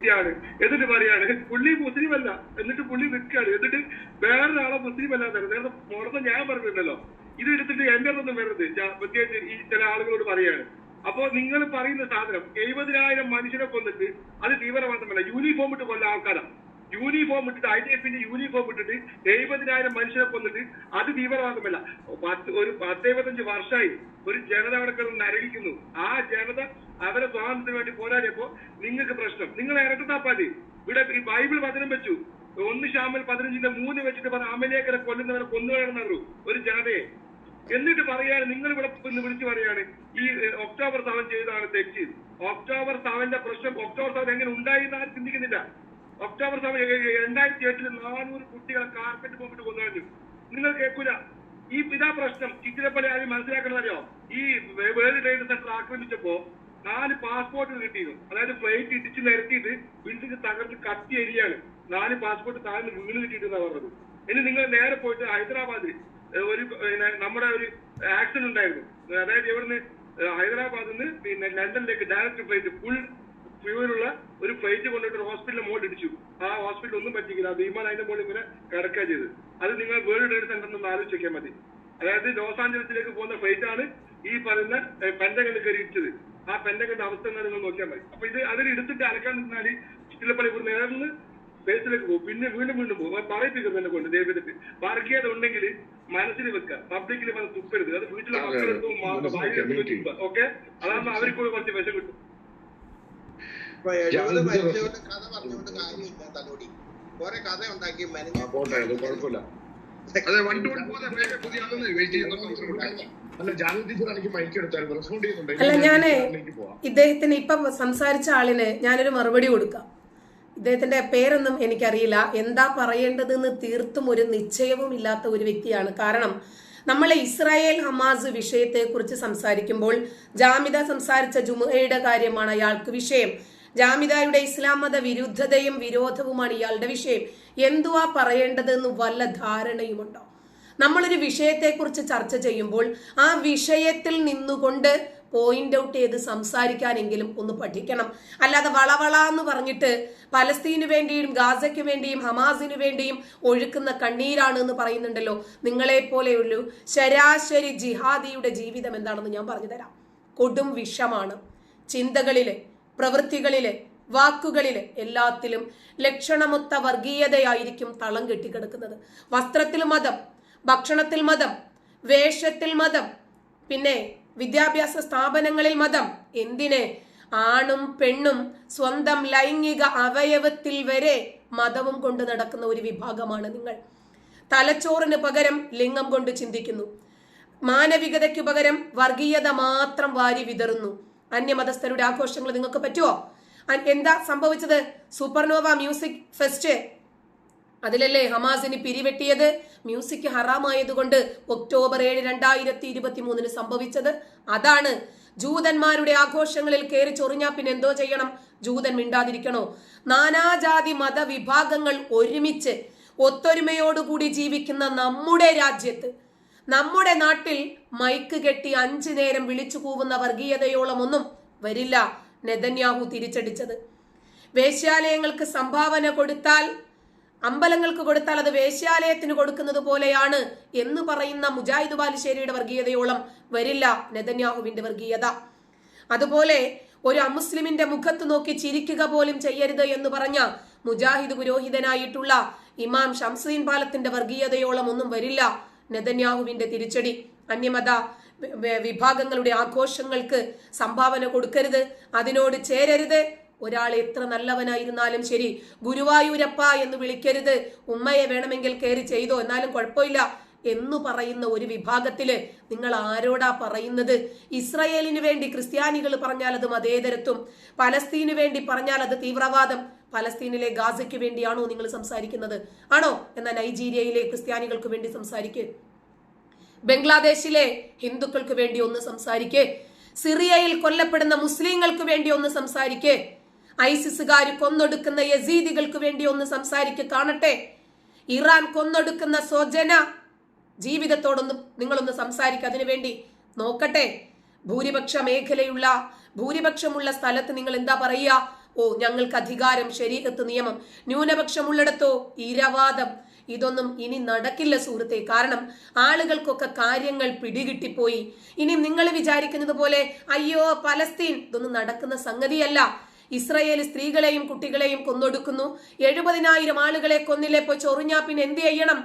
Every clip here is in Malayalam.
ാണ് എന്നിട്ട് പറയാണ് പുള്ളി മുസ്ലിം അല്ല എന്നിട്ട് പുള്ളി നിൽക്കുകയാണ്. എന്നിട്ട് വേറൊരാളെ മുസ്ലിം അല്ലാതെ നേരത്തെ മുടക്കം ഞാൻ പറഞ്ഞിട്ടുണ്ടല്ലോ ഇത് എടുത്തിട്ട് എന്റെ ഒന്നും വരരുത്. പ്രത്യേകിച്ച് ഈ ചില ആളുകളോട് പറയാണ്. അപ്പോ നിങ്ങൾ പറയുന്ന സാധനം എഴുപതിനായിരം മനുഷ്യരെ കൊന്നിട്ട് അത് തീവ്രവാദമല്ല. യൂണിഫോം ഇട്ട് കൊല്ല ആൾക്കാരാണ് യൂണിഫോം ഇട്ടിട്ട് ഐ ഡി എഫിന്റെ യൂണിഫോം ഇട്ടിട്ട് എഴുപതിനായിരം മനുഷ്യരെ കൊന്നിട്ട് അത് തീവ്രവാദമല്ല പത്ത് ഒരു പത്തെഴുപത്തഞ്ച് വർഷമായി ഒരു ജനത അവിടെ കിടന്ന് നരകിക്കുന്നു. ആ ജനത അവരെ സ്വാതന്ത്ര്യത്തിന് വേണ്ടി പോരാടിയപ്പോ നിങ്ങൾക്ക് പ്രശ്നം. നിങ്ങൾ ഇരട്ടത്താപ്പാതി ഇവിടെ ഈ ബൈബിൾ വചനം വെച്ചു. ഒന്ന് ശാമൽ പതിനഞ്ചിന്റെ മൂന്ന് വെച്ചിട്ട് പറഞ്ഞ അമലേക്കരെ കൊല്ലുന്നവരെ കൊന്നുകളയുന്നവരു ഒരു ജനതയെ. എന്നിട്ട് പറയാണ് നിങ്ങൾ ഇവിടെ വിളിച്ചു പറയാണ് ഈ ഒക്ടോബർ സെവൻ ചെയ്തതാണ് തെറ്റ്. ഒക്ടോബർ സെവന്റെ പ്രശ്നം ഒക്ടോബർ സെവൻ എങ്ങനെ ഉണ്ടായി എന്ന് ആരും ചിന്തിക്കുന്നില്ല. ഒക്ടോബർ രണ്ടായിരത്തി എട്ടിൽ നാനൂറ് കുട്ടികളെ കാർപ്പറ്റ് പോയിട്ട് കൊന്നുകളഞ്ഞു. നിങ്ങൾ കേൾക്കൂല. ഈ പിതാ പ്രശ്നം. ചിറ്റിലപ്പള്ളി ആദ്യം മനസ്സിലാക്കണമെന്നറിയോ ഈ വേൾഡ് ട്രേഡ് സെന്റർ ആക്രമിച്ചപ്പോ നാല് പാസ്പോർട്ട് കിട്ടിയിരുന്നു. അതായത് ഫ്ലൈറ്റ് ഇടിച്ച് നിരത്തിയിട്ട് ബിൽഡിംഗ് തകർത്ത് കത്തി എരിയാണ് നാല് പാസ്പോർട്ട് താഴ്ന്ന് വീണ് കിട്ടിയിട്ടെന്നാ പറഞ്ഞത്. ഇനി നിങ്ങൾ നേരെ പോയിട്ട് ഹൈദരാബാദിൽ ഒരു നമ്മുടെ ഒരു ആക്സിഡന്റ് ഉണ്ടായിരുന്നു. അതായത് ഇവിടുന്ന് ഹൈദരാബാദിൽ നിന്ന് പിന്നെ ലണ്ടനിലേക്ക് ഡയറക്റ്റ് ഫ്ലൈറ്റ് ഫുൾ ഫ്യൂലുള്ള ഒരു ഫ്ലൈറ്റ് കൊണ്ടിട്ട് ഒരു ഹോസ്പിറ്റലിൽ മോൾ ഇടിച്ചു. ആ ഹോസ്പിറ്റൽ ഒന്നും പറ്റിക്കില്ല വിമാനം അതിന്റെ മുകളിൽ ഇങ്ങനെ കിടക്കുക ചെയ്ത് അത് നിങ്ങൾ വേൾഡ് ട്രേഡ് സെന്ററിൽ നിന്ന് ആലോചിക്കാൻ മതി. അതായത് ലോസ് ആഞ്ചലസിലേക്ക് പോകുന്ന ഫ്ലൈറ്റ് ആണ് ഈ പറയുന്ന പെൻഡഗണിൽ കയറി ഇടിച്ചത്. ആ പെൻഡഗന്റെ അവസ്ഥ എന്നാൽ നിങ്ങൾ നോക്കിയാൽ മതി. അപ്പൊ ഇത് അതിൽ എടുത്തിട്ട് അലക്കാൻ നിന്നാൽ ചിറ്റിലപ്പള്ളി ഇവിടെ നേർന്ന് ബേസിലേക്ക് പോകും. പിന്നെ വീണ്ടും വീണ്ടും പോകും. പറയിപ്പിക്കും എന്നെ കൊണ്ട് ദൈവത്തിന് വർഗീയത ഉണ്ടെങ്കിൽ മനസ്സിൽ വെക്കുക. പബ്ലിക്കിൽ വന്ന് തുപ്പരുത്. അത് വീട്ടിലെ. മക്കളെടുത്തും. ഓക്കെ അതാകുമ്പോ അവർക്ക് കുറച്ച് വിഷം കിട്ടും. ഇപ്പൊ എഴുപത് ഞാൻ കഥ പറഞ്ഞുകൊണ്ട് കാര്യമില്ല തലോടി. കുറെ കഥ ഉണ്ടാക്കി ആ, പോട്ടെ അത് കുഴപ്പമില്ല. അതെ വൺ പുതിയ വെയിറ്റ് ചെയ്യുന്നുണ്ട്? അല്ല ഞാൻ ഇദ്ദേഹത്തിന് ഇപ്പം സംസാരിച്ച ആളിന് ഞാനൊരു മറുപടി കൊടുക്കാം. ഇദ്ദേഹത്തിന്റെ പേരൊന്നും എനിക്കറിയില്ല. എന്താ പറയേണ്ടതെന്ന് തീർത്തും ഒരു നിശ്ചയവും ഇല്ലാത്ത ഒരു വ്യക്തിയാണ്. കാരണം നമ്മൾ ഇസ്രായേൽ ഹമാസ് വിഷയത്തെക്കുറിച്ച് സംസാരിക്കുമ്പോൾ ജാമിദ സംസാരിച്ച ജുമയുടെ കാര്യമാണ് അയാൾക്ക് വിഷയം. ജാമിദയുടെ ഇസ്ലാം മത വിരുദ്ധതയും വിരോധവുമാണ് ഇയാളുടെ വിഷയം. എന്തുവാ പറയേണ്ടതെന്ന് വല്ല ധാരണയുമുണ്ടോ? നമ്മളൊരു വിഷയത്തെക്കുറിച്ച് ചർച്ച ചെയ്യുമ്പോൾ ആ വിഷയത്തിൽ നിന്നുകൊണ്ട് പോയിന്റ് ഔട്ട് ചെയ്ത് സംസാരിക്കാനെങ്കിലും ഒന്ന് പഠിക്കണം. അല്ലാതെ വളവള എന്ന് പറഞ്ഞിട്ട് പലസ്തീനു വേണ്ടിയും ഗാസയ്ക്ക് വേണ്ടിയും ഹമാസിനു വേണ്ടിയും ഒഴുക്കുന്ന കണ്ണീരാണ് എന്ന് പറയുന്നുണ്ടല്ലോ. നിങ്ങളെ പോലെയുള്ള ശരാശരി ജിഹാദിയുടെ ജീവിതം എന്താണെന്ന് ഞാൻ പറഞ്ഞു തരാം കൊടും വിഷമാണ്. ചിന്തകളിൽ പ്രവൃത്തികളിൽ വാക്കുകളിൽ എല്ലാത്തിലും ലക്ഷണമൊത്ത വർഗീയതയായിരിക്കും തളം കെട്ടിക്കിടക്കുന്നത്. വസ്ത്രത്തിൽ മതം ഭക്ഷണത്തിൽ മതം വേഷത്തിൽ മതം പിന്നെ വിദ്യാഭ്യാസ സ്ഥാപനങ്ങളിൽ മതം. എന്തിനെ? ആണും പെണ്ണും സ്വന്തം ലൈംഗിക അവയവത്തിൽ വരെ മതവും കൊണ്ട് നടക്കുന്ന ഒരു വിഭാഗമാണ് നിങ്ങൾ. തലച്ചോറിന് പകരം ലിംഗം കൊണ്ട് ചിന്തിക്കുന്നു. മാനവികതയ്ക്ക് പകരം വർഗീയത മാത്രം വാരി വിതറുന്നു. അന്യമതസ്ഥരുടെ ആഘോഷങ്ങൾ നിങ്ങൾക്ക് പറ്റുമോ എന്താ സംഭവിച്ചത്? സൂപ്പർനോവ മ്യൂസിക് ഫെസ്റ്റ് അതിലല്ലേ ഹമാസിന് പിരിവെട്ടിയത്? മ്യൂസിക് ഹറാമായതുകൊണ്ട് ഒക്ടോബർ ഏഴ് രണ്ടായിരത്തി ഇരുപത്തി മൂന്നിന് സംഭവിച്ചത് അതാണ്. ജൂതന്മാരുടെ ആഘോഷങ്ങളിൽ കയറി ചൊറിഞ്ഞാ പിന്നെ എന്തോ ചെയ്യണം? ജൂതൻ മിണ്ടാതിരിക്കണോ? നാനാജാതി മതവിഭാഗങ്ങൾ ഒരുമിച്ച് ഒത്തൊരുമയോടുകൂടി ജീവിക്കുന്ന നമ്മുടെ രാജ്യത്ത് നമ്മുടെ നാട്ടിൽ മൈക്ക് കെട്ടി അഞ്ചു നേരം വിളിച്ചു കൂവുന്ന വർഗീയതയോളം ഒന്നും വരില്ല നെതന്യാഹു തിരിച്ചടിച്ചത്. വേശ്യാലയങ്ങൾക്ക് സംഭാവന കൊടുത്താൽ അമ്പലങ്ങൾക്ക് കൊടുത്താൽ അത് വേശ്യാലയത്തിന് കൊടുക്കുന്നത് പോലെയാണ് എന്ന് പറയുന്ന മുജാഹിദ് ബാലുശ്ശേരിയുടെ വർഗീയതയോളം വരില്ല നെതന്യാഹുവിന്റെ വർഗീയത. അതുപോലെ ഒരു അമുസ്ലിമിന്റെ മുഖത്ത് നോക്കി ചിരിക്കുക പോലും ചെയ്യരുത് എന്ന് പറഞ്ഞ മുജാഹിദ് പുരോഹിതനായിട്ടുള്ള ഇമാം ഷംസീൻ പാലത്തിന്റെ വർഗീയതയോളം ഒന്നും വരില്ല നെതന്യാഹുവിന്റെ തിരിച്ചടി. അന്യമത വിഭാഗങ്ങളുടെ ആഘോഷങ്ങൾക്ക് സംഭാവന കൊടുക്കരുത്. അതിനോട് ചേരരുത്. ഒരാൾ എത്ര നല്ലവനായിരുന്നാലും ശരി. ഗുരുവായൂരപ്പ എന്ന് വിളിക്കരുത്. ഉമ്മയെ വേണമെങ്കിൽ കയറി ചെയ്തോ എന്നാലും കുഴപ്പമില്ല. എന്ന് പറയുന്ന ഒരു വിഭാഗത്തിൽ നിങ്ങൾ ആരോടാ പറയുന്നത്? ഇസ്രയേലിന് വേണ്ടി ക്രിസ്ത്യാനികൾ പറഞ്ഞാൽ അത് മതേതരത്വം. പലസ്തീനു വേണ്ടി പറഞ്ഞാൽ അത് തീവ്രവാദം. പലസ്തീനിലെ ഗാസയ്ക്ക് വേണ്ടിയാണോ നിങ്ങൾ സംസാരിക്കുന്നത്? ആണോ? എന്നാൽ നൈജീരിയയിലെ ക്രിസ്ത്യാനികൾക്ക് വേണ്ടി സംസാരിക്കേ. ബംഗ്ലാദേശിലെ ഹിന്ദുക്കൾക്ക് വേണ്ടി ഒന്ന് സംസാരിക്കേ. സിറിയയിൽ കൊല്ലപ്പെടുന്ന മുസ്ലിങ്ങൾക്ക് വേണ്ടി ഒന്ന് സംസാരിക്കേ. ഐസിസുകാർ കൊന്നൊടുക്കുന്ന യസീദികൾക്ക് വേണ്ടി ഒന്ന് സംസാരിക്കുക കാണട്ടെ. ഇറാൻ കൊന്നൊടുക്കുന്ന സ്വജന ജീവിതത്തോടൊന്ന് നിങ്ങളൊന്ന് സംസാരിക്കുക അതിനു വേണ്ടി നോക്കട്ടെ. ഭൂരിപക്ഷ മേഖലയുള്ള ഭൂരിപക്ഷമുള്ള സ്ഥലത്ത് നിങ്ങൾ എന്താ പറയുക? ഓ ഞങ്ങൾക്ക് അധികാരം ശരീരത്ത് നിയമം ന്യൂനപക്ഷമുള്ളിടത്തോ ഇരവാദം. ഇതൊന്നും ഇനി നടക്കില്ല സുഹൃത്തെ. കാരണം ആളുകൾക്കൊക്കെ കാര്യങ്ങൾ പിടികിട്ടിപ്പോയി. ഇനി നിങ്ങൾ വിചാരിക്കുന്നത് പോലെ അയ്യോ പലസ്തീൻ ഇതൊന്നും നടക്കുന്ന സംഗതിയല്ല. ഇസ്രയേൽ സ്ത്രീകളെയും കുട്ടികളെയും കൊന്നൊടുക്കുന്നു. എഴുപതിനായിരം ആളുകളെ കൊന്നില്ലേ പോ ചൊറിഞ്ഞാ പിന്നെ എന്ത് ചെയ്യണം?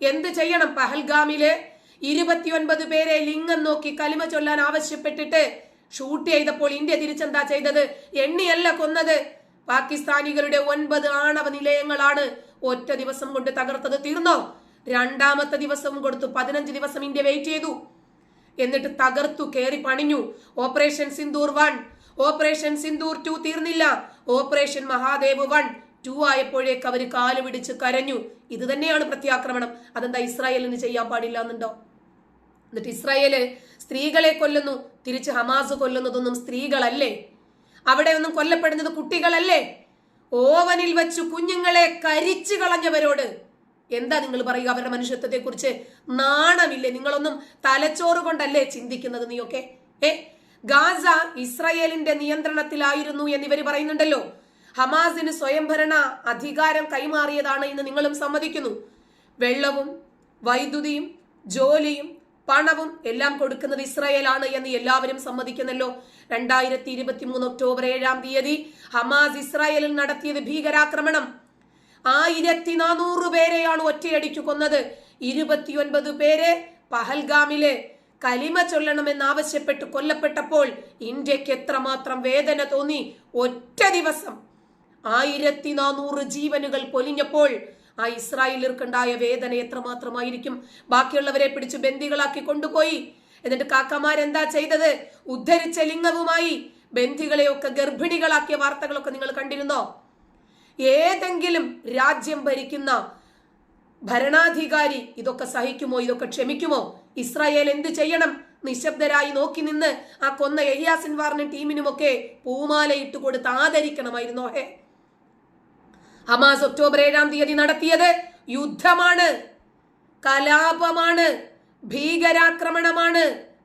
എന്ത് ചെയ്യണം പഹൽഗാമിലെ? ഇരുപത്തിയൊൻപത് പേരെ ലിംഗം നോക്കി കലിമ ചൊല്ലാൻ ആവശ്യപ്പെട്ടിട്ട് ഷൂട്ട് ചെയ്തപ്പോൾ ഇന്ത്യ തിരിച്ചെന്താ ചെയ്തത്? എണ്ണിയല്ല കൊന്നത്. പാകിസ്ഥാനികളുടെ ഒൻപത് ആണവ നിലയങ്ങളാണ് ഒറ്റ ദിവസം കൊണ്ട് തകർത്തത്. തീർന്നോ? രണ്ടാമത്തെ ദിവസം കൊടുത്തു. പതിനഞ്ച് ദിവസം ഇന്ത്യ വെയിറ്റ് ചെയ്തു. എന്നിട്ട് തകർത്തു കയറി പണിഞ്ഞു. Operation Sindoor one. Operation Sindoor two തീർന്നില്ല. Operation Mahadev one. ടു ആയപ്പോഴേക്ക് അവർ കാൽ പിടിച്ച് കരഞ്ഞു. ഇത് തന്നെയാണ് പ്രത്യാക്രമണം. അതെന്താ ഇസ്രായേലിന് ചെയ്യാൻ പാടില്ല എന്നുണ്ടോ എന്നിട്ട് ഇസ്രായേൽ സ്ത്രീകളെ കൊല്ലുന്നു. തിരിച്ച് ഹമാസ് കൊല്ലുന്നതൊന്നും സ്ത്രീകളല്ലേ? അവിടെ ഒന്നും കൊല്ലപ്പെടുന്നത് കുട്ടികളല്ലേ? ഓവനിൽ വെച്ചു കുഞ്ഞുങ്ങളെ കരിച്ചു കളഞ്ഞവരോട്. എന്താ നിങ്ങൾ പറയുക? അവരുടെ മനുഷ്യത്വത്തെ കുറിച്ച് നാണമില്ലേ? നിങ്ങളൊന്നും തലച്ചോറ് കൊണ്ടല്ലേ ചിന്തിക്കുന്നത് നീയൊക്കെ? ഏ? ഗാസ ഇസ്രായേലിന്റെ നിയന്ത്രണത്തിലായിരുന്നു എന്നിവർ പറയുന്നുണ്ടല്ലോ. ഹമാസിന് സ്വയംഭരണ അധികാരം കൈമാറിയതാണ് എന്ന് നിങ്ങളും സമ്മതിക്കുന്നു. വെള്ളവും വൈദ്യുതിയും ജോലിയും പണവും എല്ലാം കൊടുക്കുന്നത് ഇസ്രായേലാണ് എന്ന് എല്ലാവരും സമ്മതിക്കുന്നല്ലോ. രണ്ടായിരത്തി ഇരുപത്തി മൂന്ന് ഒക്ടോബർ ഏഴാം തീയതി ഹമാസ് ഇസ്രായേലിൽ നടത്തിയത് ഭീകരാക്രമണം ആയിരത്തി നാനൂറ് പേരെയാണ് ഒറ്റയടിക്കു കൊന്നത്. ഇരുപത്തിയൊൻപത് പേരെ പഹൽഗാമിലെ കലിമ ചൊല്ലണമെന്നാവശ്യപ്പെട്ട് കൊല്ലപ്പെട്ടപ്പോൾ ഇന്ത്യയ്ക്ക് എത്രമാത്രം വേദന തോന്നി. ഒറ്റ ദിവസം ആയിരത്തി നാനൂറ് ജീവനുകൾ പൊലിഞ്ഞപ്പോൾ ആ ഇസ്രായേലിർക്കുണ്ടായ വേദന എത്രമാത്രമായിരിക്കും? ബാക്കിയുള്ളവരെ പിടിച്ച് ബന്ദികളാക്കി കൊണ്ടുപോയി. എന്നിട്ട് കാക്കമാരെന്താ ചെയ്തത്? ഉദ്ധരിച്ച ലിംഗവുമായി ബന്ധികളെയൊക്കെ ഗർഭിണികളാക്കിയ വാർത്തകളൊക്കെ നിങ്ങൾ കണ്ടിരുന്നോ? ഏതെങ്കിലും രാജ്യം ഭരിക്കുന്ന ഭരണാധികാരി ഇതൊക്കെ സഹിക്കുമോ? ഇതൊക്കെ ക്ഷമിക്കുമോ? ഇസ്രായേൽ എന്ത് ചെയ്യണം? നിശബ്ദരായി നോക്കി നിന്ന് ആ കൊന്ന എഹിയാസിൻവാറിനും ടീമിനുമൊക്കെ പൂമാല ഇട്ടുകൊടുത്ത് ആദരിക്കണമായിരുന്നോ. ഹേ ഹമാസ് ഒക്ടോബർ ഏഴാം തീയതി നടത്തിയത് യുദ്ധമാണ് കലാപമാണ് ഭീകരാക്രമണമാണ്.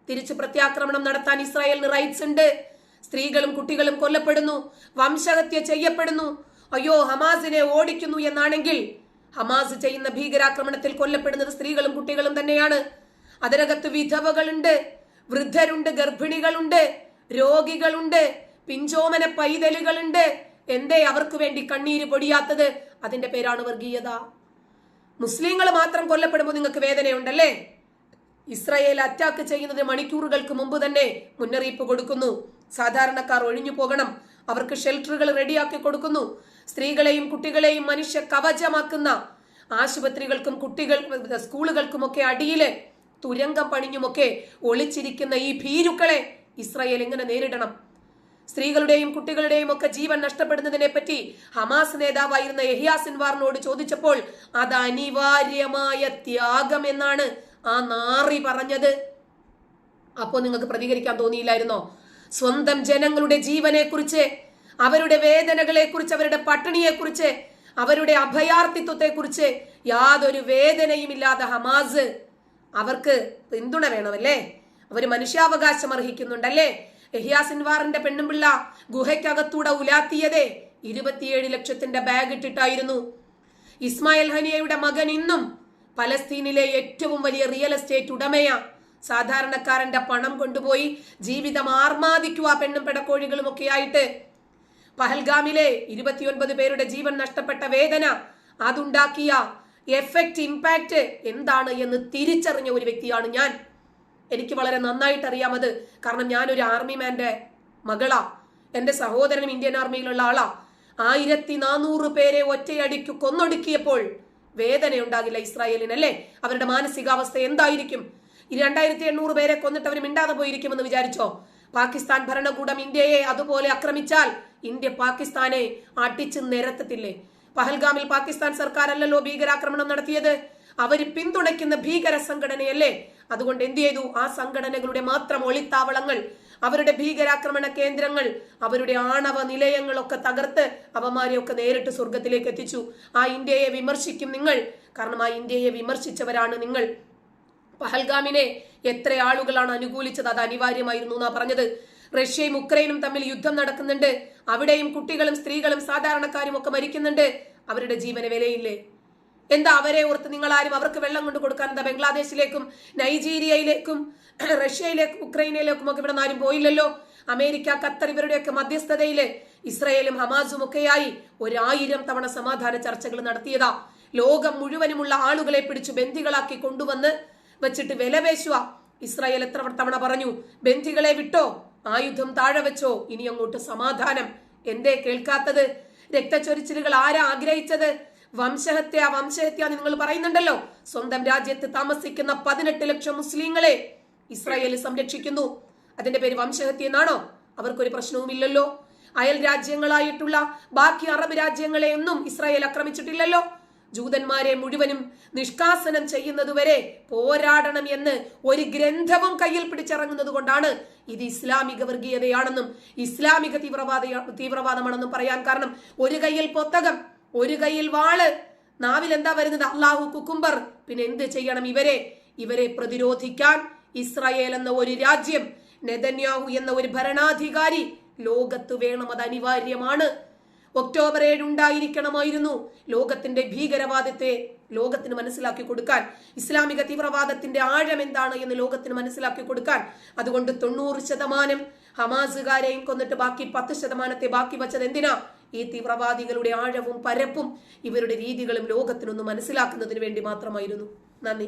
തിരിച്ചു പ്രത്യാക്രമണം നടത്താൻ ഇസ്രായേലിന് റൈറ്റ്സ് ഉണ്ട്. സ്ത്രീകളും കുട്ടികളും കൊല്ലപ്പെടുന്നു വംശഹത്യ ചെയ്യപ്പെടുന്നു. അയ്യോ ഹമാസിനെ ഓടിക്കുന്നു എന്നാണെങ്കിൽ ഹമാസ് ചെയ്യുന്ന ഭീകരാക്രമണത്തിൽ കൊല്ലപ്പെടുന്നത് സ്ത്രീകളും കുട്ടികളും തന്നെയാണ്. അതിനകത്ത് വിധവകളുണ്ട് വൃദ്ധരുണ്ട് ഗർഭിണികളുണ്ട് രോഗികളുണ്ട് പിഞ്ചോമന പൈതലുകളുണ്ട് എന്തേ അവർക്ക് വേണ്ടി കണ്ണീര് പൊടിയാത്തത്? അതിന്റെ പേരാണ് വർഗീയത. മുസ്ലിങ്ങൾ മാത്രം കൊല്ലപ്പെടുമ്പോൾ നിങ്ങൾക്ക് വേദനയുണ്ടല്ലേ? ഇസ്രായേൽ അറ്റാക്ക് ചെയ്യുന്നതിന് മണിക്കൂറുകൾക്ക് മുമ്പ് തന്നെ മുന്നറിയിപ്പ് കൊടുക്കുന്നു. സാധാരണക്കാർ ഒഴിഞ്ഞു പോകണം. അവർക്ക് ഷെൽട്ടറുകൾ റെഡിയാക്കി കൊടുക്കുന്നു. സ്ത്രീകളെയും കുട്ടികളെയും മനുഷ്യ കവചമാക്കുന്ന ആശുപത്രികൾക്കും കുട്ടികൾ സ്കൂളുകൾക്കുമൊക്കെ അടിയിൽ തുരങ്കം പണിഞ്ഞുമൊക്കെ ഒളിച്ചിരിക്കുന്ന ഈ ഭീരുക്കളെ ഇസ്രായേൽ എങ്ങനെ നേരിടണം? സ്ത്രീകളുടെയും കുട്ടികളുടെയും ഒക്കെ ജീവൻ നഷ്ടപ്പെടുന്നതിനെ പറ്റി ഹമാസ് നേതാവായിരുന്ന യഹിയാ സിൻവാറിനോട് ചോദിച്ചപ്പോൾ അത് അനിവാര്യമായ ത്യാഗം എന്നാണ് ആ നാറി പറഞ്ഞത്. അപ്പോ നിങ്ങൾക്ക് പ്രതികരിക്കാൻ തോന്നിയില്ലായിരുന്നോ? സ്വന്തം ജനങ്ങളുടെ ജീവനെ കുറിച്ച് അവരുടെ വേദനകളെ കുറിച്ച് അവരുടെ പട്ടിണിയെ കുറിച്ച് അവരുടെ അഭയാർത്ഥിത്വത്തെ കുറിച്ച് യാതൊരു വേദനയുമില്ലാതെ ഹമാസ് അവർക്ക് പിന്തുണ വേണമല്ലേ? അവർ മനുഷ്യാവകാശം അർഹിക്കുന്നുണ്ടല്ലേ എഹിയാ സിൻവാറിന്റെ പെണ്ണുമ്പിള്ള ഗുഹയ്ക്കകത്തൂടെ ഉലാത്തിയതേ ഇരുപത്തിയേഴ് ലക്ഷത്തിന്റെ ബാഗ് ഇട്ടിട്ടായിരുന്നു. ഇസ്മായിൽ ഹനിയയുടെ മകൻ ഇന്നും പലസ്തീനിലെ ഏറ്റവും വലിയ റിയൽ എസ്റ്റേറ്റ് ഉടമയാ. സാധാരണക്കാരന്റെ പണം കൊണ്ടുപോയി ജീവിതം ആർമാദിക്കുക പെണ്ണും പെടക്കോഴികളും ഒക്കെ ആയിട്ട്. പഹൽഗാമിലെ ഇരുപത്തിയൊൻപത് പേരുടെ ജീവൻ നഷ്ടപ്പെട്ട വേദന അതുണ്ടാക്കിയ എഫക്റ്റ് ഇമ്പാക്റ്റ് എന്താണ് എന്ന് തിരിച്ചറിഞ്ഞ ഒരു വ്യക്തിയാണ് ഞാൻ. എനിക്ക് വളരെ നന്നായിട്ട് അറിയാമത് കാരണം ഞാനൊരു ആർമി മാന്റെ മകളാ. എന്റെ സഹോദരൻ ഇന്ത്യൻ ആർമിയിലുള്ള ആളാ. ആയിരത്തി നാനൂറ് പേരെ ഒറ്റയടിക്ക് കൊന്നൊടുക്കിയപ്പോൾ വേദന ഉണ്ടാകില്ല ഇസ്രായേലിനല്ലേ? അവരുടെ മാനസികാവസ്ഥ എന്തായിരിക്കും? ഈ രണ്ടായിരത്തി എണ്ണൂറ് പേരെ കൊന്നിട്ട് അവർ മിണ്ടാതെ പോയിരിക്കുമെന്ന് വിചാരിച്ചോ? പാകിസ്ഥാൻ ഭരണകൂടം ഇന്ത്യയെ അതുപോലെ ആക്രമിച്ചാൽ ഇന്ത്യ പാകിസ്ഥാനെ അടിച്ചു നിരത്തത്തില്ലേ? പഹൽഗാമിൽ പാകിസ്ഥാൻ സർക്കാരല്ലല്ലോ ഭീകരാക്രമണം നടത്തിയത്? അവർ പിന്തുണയ്ക്കുന്ന ഭീകര സംഘടനയല്ലേ? അതുകൊണ്ട് എന്ത് ചെയ്തു? ആ സംഘടനകളുടെ മാത്രം ഒളിത്താവളങ്ങൾ അവരുടെ ഭീകരാക്രമണ കേന്ദ്രങ്ങൾ അവരുടെ ആണവ നിലയങ്ങളൊക്കെ തകർത്ത് അവമാരെയൊക്കെ നേരിട്ട് സ്വർഗത്തിലേക്ക് എത്തിച്ചു. ആ ഇന്ത്യയെ വിമർശിക്കും നിങ്ങൾ. കാരണം ആ ഇന്ത്യയെ വിമർശിച്ചവരാണ് നിങ്ങൾ. പഹൽഗാമിനെ എത്ര ആളുകളാണ് അനുകൂലിച്ചത്? അത് അനിവാര്യമായിരുന്നു എന്നാ പറഞ്ഞത്. റഷ്യയും ഉക്രൈനും തമ്മിൽ യുദ്ധം നടക്കുന്നുണ്ട്. അവിടെയും കുട്ടികളും സ്ത്രീകളും സാധാരണക്കാരും ഒക്കെ മരിക്കുന്നുണ്ട്. അവരുടെ ജീവന വിലയില്ലേ? എന്താ അവരെ ഓർത്ത് നിങ്ങൾ ആരും അവർക്ക് വെള്ളം കൊണ്ട് കൊടുക്കാൻ എന്താ ബംഗ്ലാദേശിലേക്കും നൈജീരിയയിലേക്കും റഷ്യയിലേക്കും ഉക്രൈനയിലേക്കും ഒക്കെ ഇവിടെ ആരും പോയില്ലല്ലോ? അമേരിക്ക ഖത്തർ ഇവരുടെയൊക്കെ മധ്യസ്ഥതയിൽ ഇസ്രയേലും ഹമാസും ഒക്കെയായി ഒരായിരം തവണ സമാധാന ചർച്ചകൾ നടത്തിയതാ. ലോകം മുഴുവനുമുള്ള ആളുകളെ പിടിച്ചു ബന്ദികളാക്കി കൊണ്ടുവന്ന് വെച്ചിട്ട് വിലപേശുക ഇസ്രായേൽ എത്ര തവണ പറഞ്ഞു ബന്ധികളെ വിട്ടോ? ആയുധം താഴെ വെച്ചോ? ഇനി അങ്ങോട്ട് സമാധാനം. എന്തേ കേൾക്കാത്തത്? രക്തച്ചൊരിച്ചിലുകൾ ആരാ ആഗ്രഹിച്ചത്? വംശഹത്യ വംശഹത്യ നിങ്ങൾ പറയുന്നുണ്ടല്ലോ. സ്വന്തം രാജ്യത്ത് താമസിക്കുന്ന പതിനെട്ട് ലക്ഷം മുസ്ലിങ്ങളെ ഇസ്രായേൽ സംരക്ഷിക്കുന്നു. അതിന്റെ പേര് വംശഹത്യ എന്നാണോ? അവർക്കൊരു പ്രശ്നവുമില്ലല്ലോ. അയൽ രാജ്യങ്ങളായിട്ടുള്ള ബാക്കി അറബ് രാജ്യങ്ങളെ ഒന്നും ഇസ്രായേൽ ആക്രമിച്ചിട്ടില്ലല്ലോ. ജൂതന്മാരെ മുഴുവനും നിഷ്കാസനം ചെയ്യുന്നതുവരെ പോരാടണം എന്ന് ഒരു ഗ്രന്ഥവും കയ്യിൽ പിടിച്ചിറങ്ങുന്നത് കൊണ്ടാണ് ഇത് ഇസ്ലാമിക വർഗീയതയാണെന്നും ഇസ്ലാമിക തീവ്രവാദ തീവ്രവാദമാണെന്നും പറയാൻ കാരണം ഒരു കയ്യിൽ പൊത്തകം ഒരു കയ്യിൽ വാൾ. നാവിൽ എന്താ വരുന്നത്? അള്ളാഹു കുക്കുംബർ. പിന്നെ എന്ത് ചെയ്യണം ഇവരെ? ഇവരെ പ്രതിരോധിക്കാൻ ഇസ്രായേൽ എന്ന ഒരു രാജ്യം നെതന്യാഹു എന്ന ഒരു ഭരണാധികാരി ലോകത്ത് വേണം. അത് അനിവാര്യമാണ്. ഒക്ടോബർ ഏഴ് ഉണ്ടായിരിക്കണമായിരുന്നു ലോകത്തിന്റെ ഭീകരവാദത്തെ ലോകത്തിന് മനസ്സിലാക്കി കൊടുക്കാൻ. ഇസ്ലാമിക തീവ്രവാദത്തിന്റെ ആഴം എന്താണ് എന്ന് ലോകത്തിന് മനസ്സിലാക്കി കൊടുക്കാൻ. അതുകൊണ്ട് തൊണ്ണൂറ് ശതമാനം ഹമാസുകാരെയും കൊന്നിട്ട് ബാക്കി പത്ത് ശതമാനത്തെ ബാക്കി വച്ചത് എന്തിനാ? ഈ തീവ്രവാദികളുടെ ആഴവും പരപ്പും ഇവരുടെ രീതികളും ലോകത്തിനൊന്ന് മനസ്സിലാക്കുന്നതിന് വേണ്ടി മാത്രമായിരുന്നു. നന്ദി.